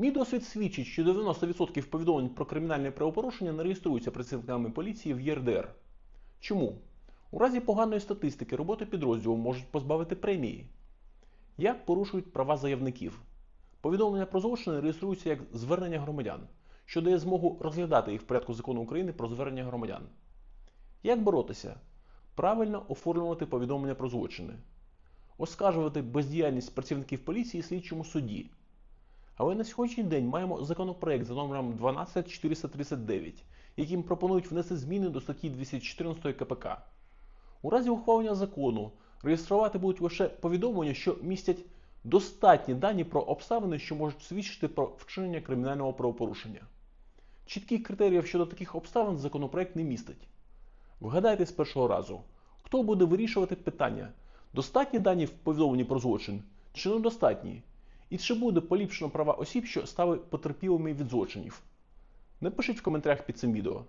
Мій досвід свідчить, що 90% повідомлень про кримінальне правопорушення не реєструються працівниками поліції в ЄРДР. Чому? У разі поганої статистики роботи підрозділу можуть позбавити премії. Як порушують права заявників? Повідомлення про злочини реєструються як звернення громадян, що дає змогу розглядати їх в порядку закону України про звернення громадян. Як боротися? Правильно оформлювати повідомлення про злочини, оскаржувати бездіяльність працівників поліції слідчому суді. Але на сьогоднішній день маємо законопроект за номером 12439, яким пропонують внести зміни до статті 214 КПК. У разі ухвалення закону реєструвати будуть лише повідомлення, що містять достатні дані про обставини, що можуть свідчити про вчинення кримінального правопорушення. Чітких критеріїв щодо таких обставин законопроект не містить. Вгадайте з першого разу, хто буде вирішувати питання, достатні дані в повідомленні про злочин чи недостатні, і чи буде поліпшено права осіб, що стали потерпілими від злочинів. Напишіть в коментарях під цим відео.